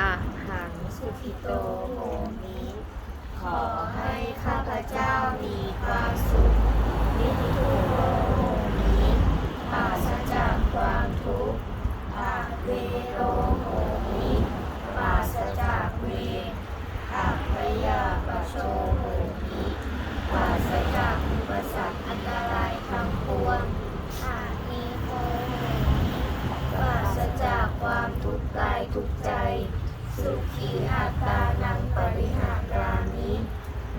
อะหังสุขิโตโหมิขอให้ข้าพเจ้ามีความสุขนิทุโหมิปราศจากความทุกข์อะเวโรโหมิปราศจากเวรอะพยาปโชโหมิปราศจากอุปสรรคอันตรายทั้งปวงอานิโคโหมิปราศจากความทุกข์กายทุกข์ใจ สุขีอัตตานังปริหารามิ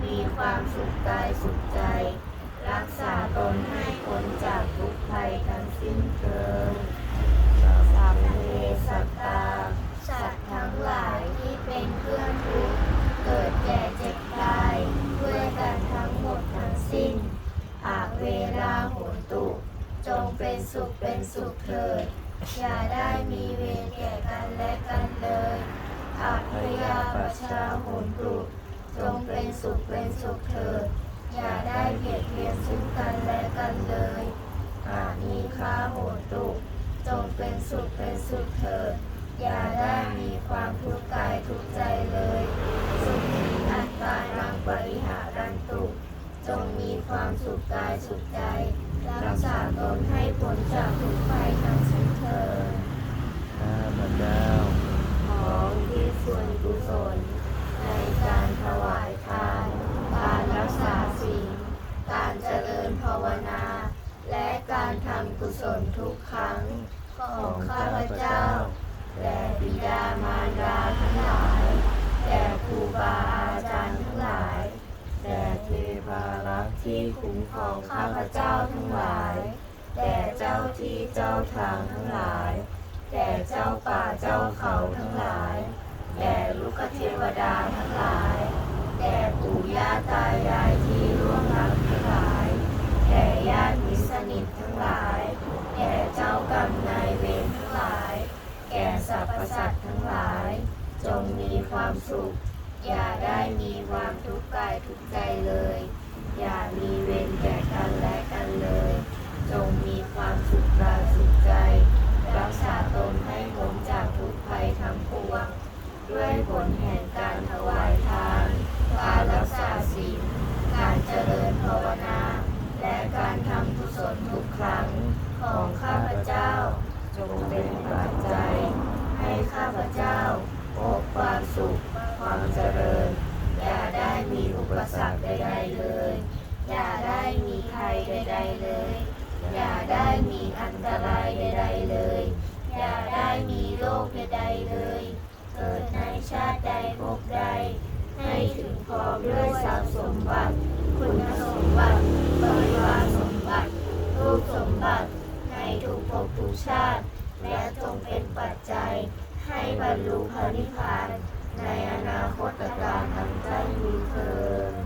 มีความสุขกายสุขใจ รักษาตนให้พ้น จากทุกภัยทั้งสิ้นเกินสัมเพสัตตา สัตว์ทั้งหลายที่เป็นเพื่อนทุกเกิดแก่เจ็บตายด้วยกันทั้งหมดทั้งสิ้น อาเวลาโหตุ จงเป็นสุขเป็นสุขเถิด อย่าได้มีเวรแก่กันและกันเลยอาพยาปชาโหตุจงเป็นสุขเป็นสุขเถิด อย่าได้เบียดเบียนซึ่งกันและกันเลย อานิคาโหนตุจงเป็นสุขเป็นสุขเถิดอย่าได้มีความทุกข์กายทุกข์ใจเลย สุขีอัตตานังปริหารันตุจงมีความสุขกายสุขใจ รักษาตนให้พ้นจากทุกภัยทั้งสิ้นเถิดข้าพเจ้าของที่ส่วนกุศล ในการถวายทาน การรักษาศีลการเจริญภาวนาำกุศลทุกครั้ง ของข้าพเจ้าและบิดามารดาทั้งหลายแด่ครูบาอาจารย์ทั้งหลายแด่เทพารักษ์ที่คุ้มครองข้าพเจ้าทั้งหลายแด่เจ้าที่เจ้าทางทั้งหลายแด่เจ้าป่าเจ้าเขาทั้งหลายแด่ลูกเทวดาทั้งหลาย ความสุข อย่าได้มีความทุกข์กายทุกข์ใจเลย อย่ามีเวรแก่กันและกันเลย จงมีความสุขกายสุขใจ รักษาตนให้พ้นจากทุกภัยทั้งปวง ด้วยผลแห่งการถวายทาน การรักษาศีล การเจริญภาวนา และการทำกุศลทุกครั้งของข้าพเจ้า จงเป็นปัจจัยให้ข้าพเจ้า ความสุข ความเจริญ อย่าได้มีอุปสรรคใดๆเลย อย่าได้มีภัยใดๆเลย อย่าได้มีอันตรายใดๆเลย อย่าได้มีโรคใดๆเลย เกิดในชาติใดภพใด ให้ถึงพร้อมด้วยทรัพย์สมบัติ คุณสมบัติบริวารสมบัติรูปสมบัติในทุกภพทุกชาติ และจงเป็นปัจจัย ให้บรรลุพระนิพพานในอนาคตการทั้งใจมีเธอญ